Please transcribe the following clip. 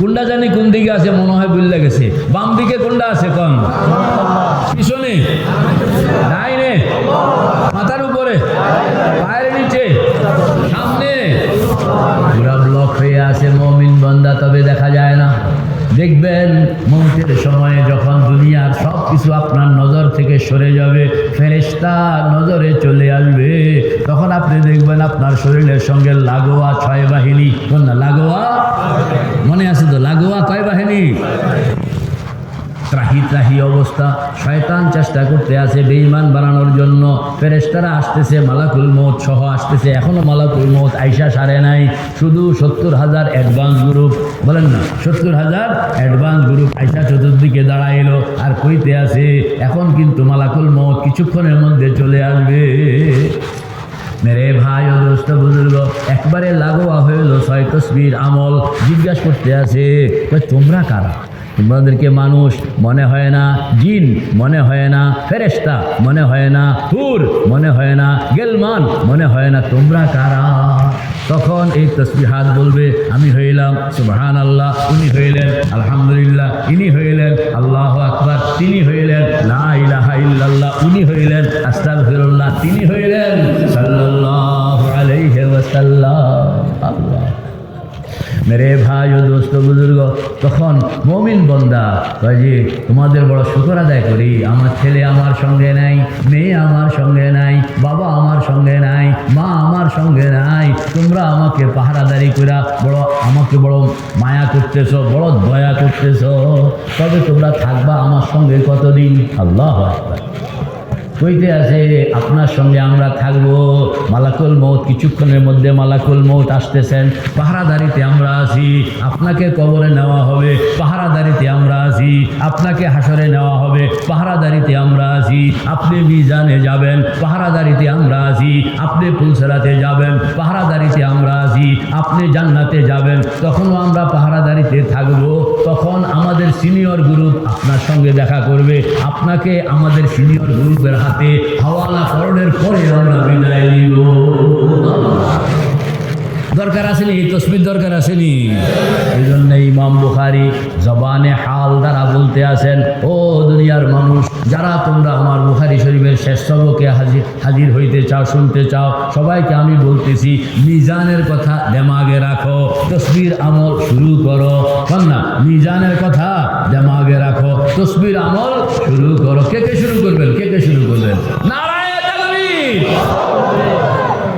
কোনটা জানি কোন দিকে আছে, মনে হয় বুঝলে গেছে। বাম দিকে কোনটা আছে কম পিছনে। ডাইনে। মাথার উপরে। পায়ের নিচে। সামনে। পুরা ব্লক হয়ে আছে মমিন বন্দা, তবে দেখা যায় না। দেখবেন মন্ত্রের সময়ে যখন দুনিয়ার সব কিছু আপনার নজর থেকে সরে যাবে। ফেরেস্তা নজরে চলে আসবে। তখন আপনি দেখবেন আপনার শরীরের সঙ্গে লাগোয়া ছয় বাহিনী। কোন না, লাগোয়া? মনে আছে তো? লাগোয়া কয় বাহিনী? অবস্থা। শয়তান চেষ্টা করতে আছে বানানোর জন্য। ফেরেস্তারা আসতেছে, মালাকুল মৌত সহ আসতেছে। এখনও মালাকুল মৌত আইসা সারে নাই। শুধু সত্তর হাজার অ্যাডভান্স গ্রুপ। বলেন না, সত্তর হাজার অ্যাডভান্স গ্রুপ আইসা চতুর্দিকে আর কইতে আছে, এখন কিন্তু মালাকুল মৌত কিছুক্ষণের মধ্যে চলে আসবে। মেরে ভাই ও দোস্ত বুজুর্গ, একবারে লাগোয়া হইল ছয় তসবির আমল। জিজ্ঞাসা করতে আছে তোমরা কারা? তোমাদেরকে মানুষ মনে হয় না, জিন মনে হয় না ফেরেস্তা মনে হয় না হুর মনে হয় না, গেলমান মনে হয় না, তোমরা কারা? তখন এই তসবিহাত বলবে, আমি হইলাম সুবহান আল্লাহ উনি হইলেন, আলহামদুলিল্লাহ, ইনি হইলেন, আল্লাহ আকবার, তিনি হইলেন, লা ইলাহা ইল্লাল্লাহ, উনি হইলেন, আস্তাগফিরুল্লাহ, তিনি হইলেন মেরে ভাই ও দোস্ত, বুজুর্গ, তখন মমিন বন্দা যে, তোমাদের বড় শুকর আদায় করি, আমার ছেলে আমার সঙ্গে নাই, মেয়ে আমার সঙ্গে নাই, বাবা আমার সঙ্গে নাই, মা আমার সঙ্গে নাই, তোমরা আমাকে পাহারাদারি করা বড়, আমাকে বড় মায়া করতেছ, বড় দয়া করতেছ, তবে তোমরা থাকবা আমার সঙ্গে কতদিন? আল্লাহ আকবার। কইতে আছে আপনার সঙ্গে আমরা থাকব। মালাকুল মৌত কিছুক্ষণের মধ্যে মালাকুল মৌত আসতেছেন। পাহারাদারিতে আমরা আছি, আপনাকে কবরে নেওয়া হবে। পাহারাদারিতে আমরা আছি, আপনাকে হাসরে নেওয়া হবে। পাহারাদারিতে আমরা আছি, আপনি মিজানে যাবেন। পাহারাদারিতে আমরা আছি, আপনি পুলসরাতে যাবেন। পাহারাদারিতে আমরা আছি, আপনি জান্নাতে যাবেন। তখনও আমরা পাহারাদারিতে থাকব, তখন সিনিয়র গ্রুপ আপনার সঙ্গে দেখা করবে। আপনাকে আমাদের সিনিয়র গ্রুপের হাতে হাওয়ালা করণের পরে আমরা বিদায় নিব। দরকার আসেনি, এই তসবির দরকার আসেনি। এই জন্য ইমাম বুখারি জবানে হাল দ্বারা বলতে আছেন ও দুনিয়ার মানুষ, যারা তোমরা আমার বুখারি শরীফের শেষ সবকে হাজির হাজির হইতে চাও, শুনতে চাও, সবাইকে আমি বলতেছি, মিজানের কথা দেমাগে রাখো, তসবির আমল শুরু করো। না মিজানের কথা দেমাগে রাখো, তসবির আমল শুরু